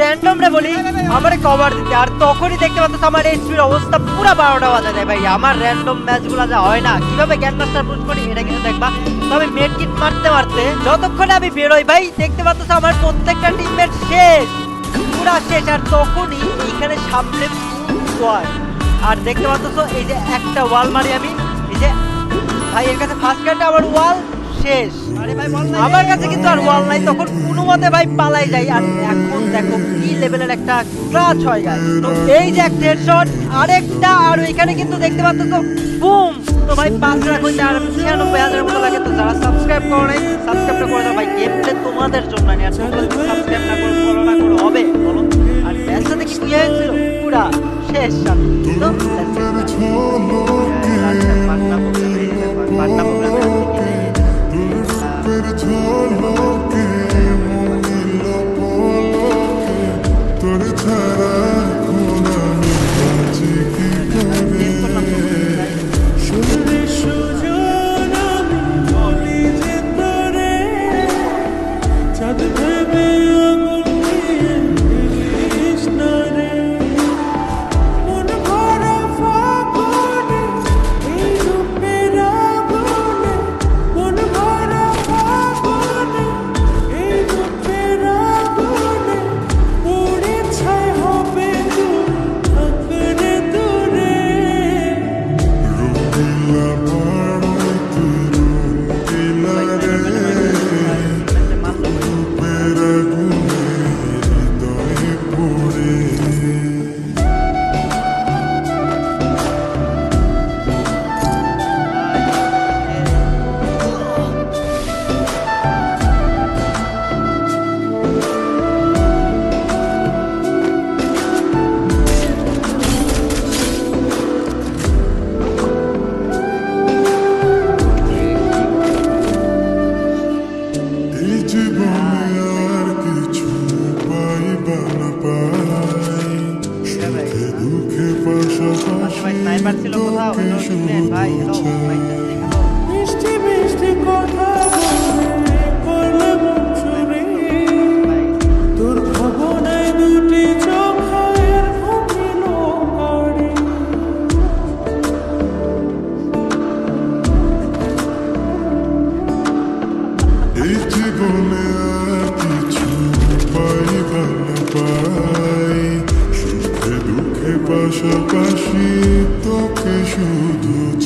Random রে বলি, আমারে কভার দিতে। আর তখনই দেখতে পাচ্ছ আমার এইচপির অবস্থা পুরো বারোটা বাজে। যায় ভাই, আমার র্যান্ডম ম্যাচগুলো যা হয় না, কীভাবে গ্যান মাস্টার পুশ করি এটা কিন্তু দেখবা। তবে মেড কিট মারতে মারতে যতক্ষণে আমি বেরোই, ভাই, দেখতে পাচ্ছ আমার প্রত্যেকটা টিমমেট শেষ, পুরা শেষ। আর তখনই এইখানে সামনে আর দেখতে পাচ্ছ এই যে একটা ওয়াল মারি আমি, এই যে ভাই এর কাছে ফার্স্ট কাটে আমার ওয়াল শেষ। আমার কাছে কিন্তু আর ওয়াল নাই তখন কোনো মতে ভাই পালাই যাই। আর এখন দেখো কি লেভেলের একটা ক্লাচ হয় গাই তো এই যে একটা হেডশট আরেকটা আর ওইখানে কিন্তু দেখতে পাচ্ছ বুম তো ভাই পাঁচ লাখ হইতে আর ছিয়ানব্বই হাজারের মতো লাগে। তো যারা সাবস্ক্রাইব করো নাই সাবস্ক্রাইবটা করে দাও ভাই। গেমটা তোমাদের জন্য আর তোমরা সাবস্ক্রাইব না করো ফলো না করো হবে বলো। আর ম্যাচটা দেখি কি হয়েছিল? পুরা শেষ আমি তো. পাটনা প্রোগ্রামে পাটনা প্রোগ্রামে তোর ঝলকে মনিল পলকে তোর ছাড়া মিষ্টি মিষ্টি দুটি করি জীবনে কিছু পাইবা না পাই সুখে দুঃখে পাশাপাশি তোকে শুধু